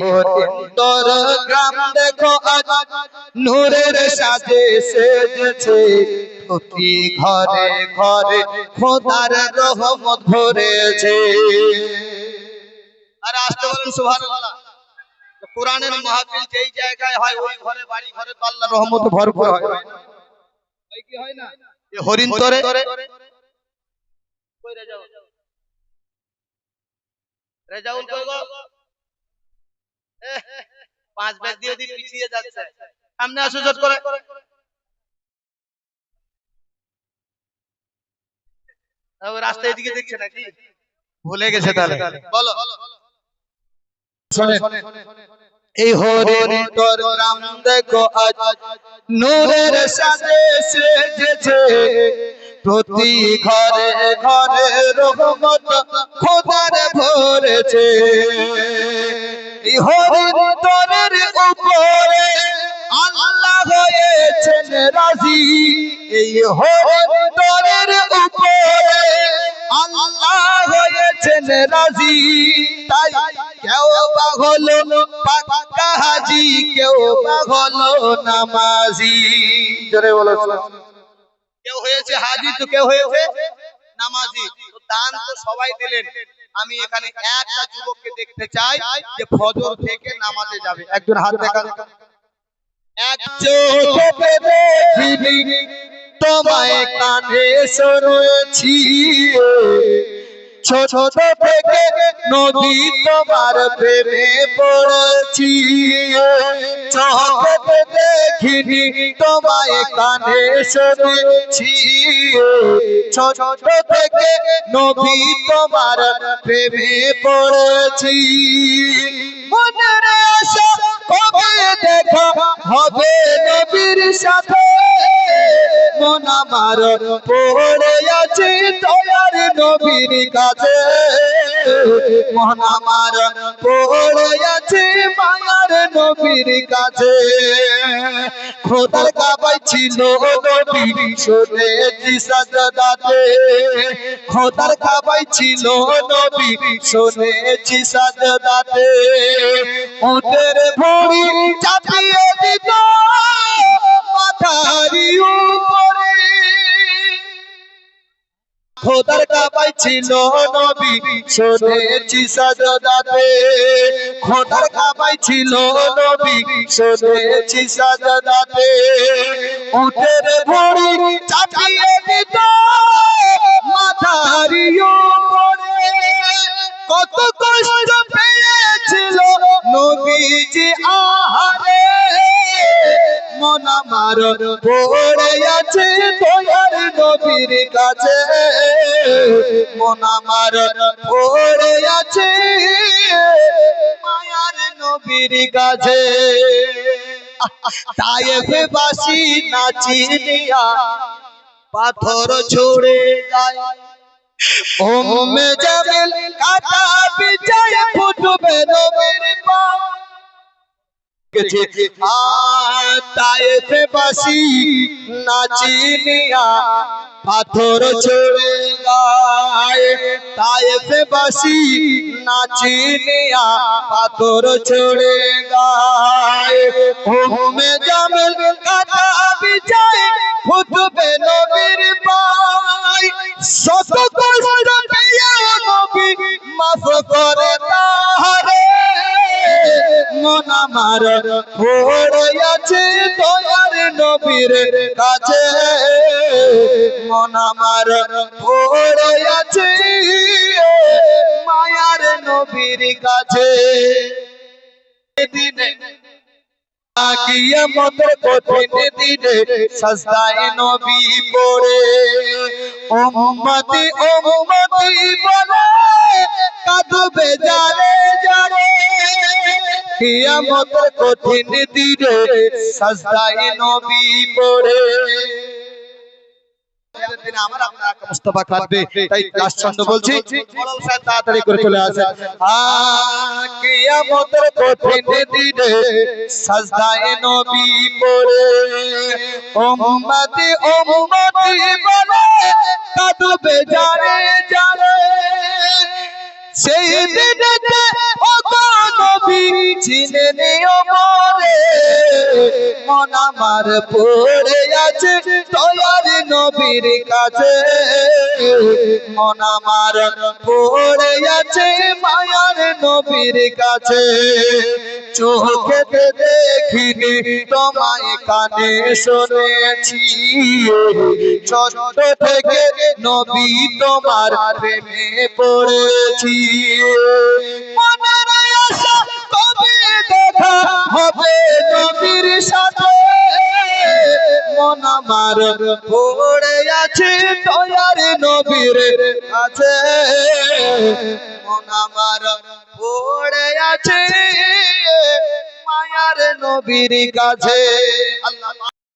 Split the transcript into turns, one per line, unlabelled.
হরিন্দর গ্রাম দেখো আজ নূরের সাজে সেজেছে। প্রতি ঘরে ঘরে খোদার রহমত ভরেছে। আর আসতে বলেন সুবহানাল্লাহ। কোরআনের মাহফিল যেই জায়গায় হয় ওই ঘরে বাড়ি ঘরে তো আল্লাহর রহমত ভরপুর হয়। হয় কি হয় না? এ হরিন্তরে কই রেজাউল? রেজাউল কই গো? পাঁচ ব্যাগ দিয়ে দিয়ে পিছিয়ে যাচ্ছে। সামনে আসো জোট করে। রাস্তা এদিকে দেখছে নাকি? ভুলে গেছে তাহলে। বলো। এই হরিন্তর রাম দেখো আজ নূরের সাথে সেজেছে। প্রতি ঘরে ঘরে রহমত খোদার ভরেছে। এই হরিন্তরের উপরে আল্লাহ হয়েছেন রাজি। এই হরিন্তরের উপরে আল্লাহ হয়েছেন রাজি। তাই কেউ বা হলো হাজি, কেউ বা হলো নামাজি জোরে বলো, কেউ হয়েছে হাজি, তো কেউ হয়েছে নামাজি তো দান তো সবাই দিলেন। আমি এখানে একটা যুবককে দেখতে চাই যে ফজর থেকে নামাজে যাবে। একজন হাত দেখান। এক চোখে তোমায় কানে শুনেছি ছোট থেকে নদী তোমার প্রেমে পড়েছি। চোখে দেখিনি, তোমায় কানে শুনেছি। ছোট থেকে নদী তোমার প্রেমে পড়েছি। মনের আশা কবে দেখা হবে নবীর সাথে? আমার পড়ে আছে দয়ার নবীর কাছে। মন আমার পড়ে আছে মায়ার নবীর কাছে। খোদার কাবাই ছিল নবী, শুনেছি সাজদাতে। খোদার কাবাই ছিল নবী, শুনেছি সাজদাতে। ওদের ভুড়ি চাপিয়ে দিত কাবাই ছিল নবী, শুনেছি সাজদাতে। খোদার কাবাই ছিল নবী, শুনেছি সাজদাতে। উটের ভুড়ি চাপিয়ে দিত মাথারি উপরে কত কষ্ট পেয়েছিল নবীজি আহারে। মন আমার পড়ে আছে দয়ার নবীর কাছে। মন আমার পড়ে আছে, মায়ার নবীর পাথর ছড়ে যায়। ওমে জামিল কাটা বিজয় ফুটবে নবীর পা গেছে। তায়েফে বাসি পাথর ছড়ে গায়ে তাইফে বাসি নাচিনিয়া পাথর ছড়ে গায়ে। ওমে জামেল কাটা মন আমার? পড়ে আছে দয়ার নবীর কাছে। মন আমার? পড়ে আছে মায়ার নবীর কাছে। দিনে কিয়ামতের কঠিন দিনে নবী পড়ে। উম্মতি উম্মতি বলে কাঁদবে যারে যারে। কিয়ামতের কঠিন দিনে সস্তায় নবী পড়ে। মুস্তাফা কাঁদবে। তাই চন্দ্র বলছি। তাড়াতাড়ি করে চলে আসেন। কিয়ামতের কঠিন দিনে সাজদায় নবী পড়ে। উম্মতি উম্মতি বলে, কাঁদবে যারে যারে। সেই দিনেতে ও নবী চিনে নিও মরে। মন আমার পড়ে আছে নবীর কাছে মন আমার পড়ে আছে মায়ার নবীর কাছে। চোখেতে দেখিনি, তোমায় কানে শুনেছি। ছোট থেকে নবী তোমার প্রেমে পড়েছি। মনের আশা কবে দেখা হবে নবীর সাথে? আমার পড়ে আছে তোয়ার নবীর আছে মন আমার পড়ে আছে মায়ার নবীর কাছে।